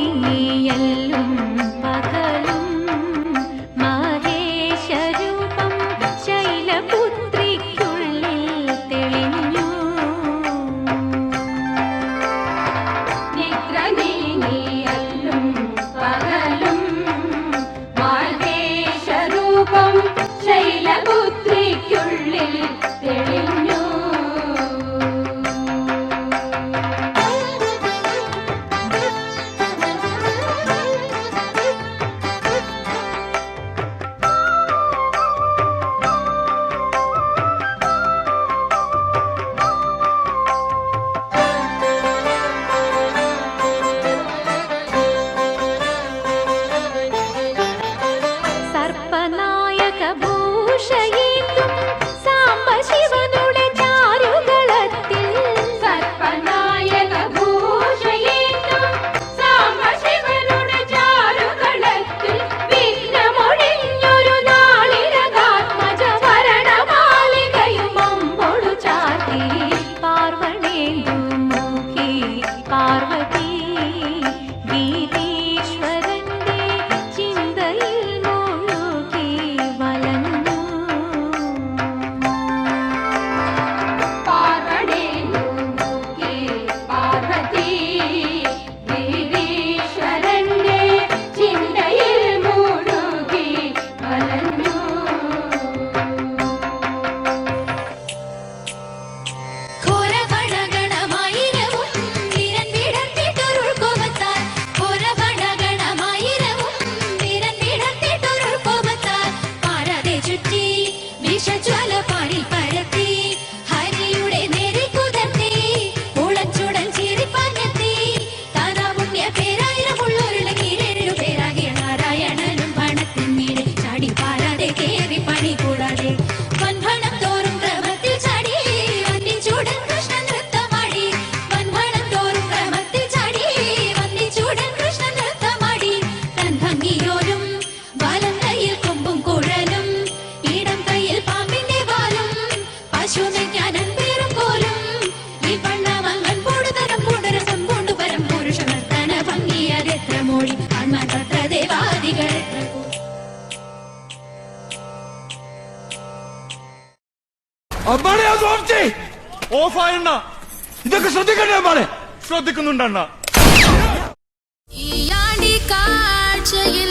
நீ 谁 ബ്രഹ്മദേവാദികൾ ഓഫായണ്ണ ഇതൊക്കെ ശ്രദ്ധിക്കണ്ടേ അമ്മാളെ? ഈ കാഴ്ചയിൽ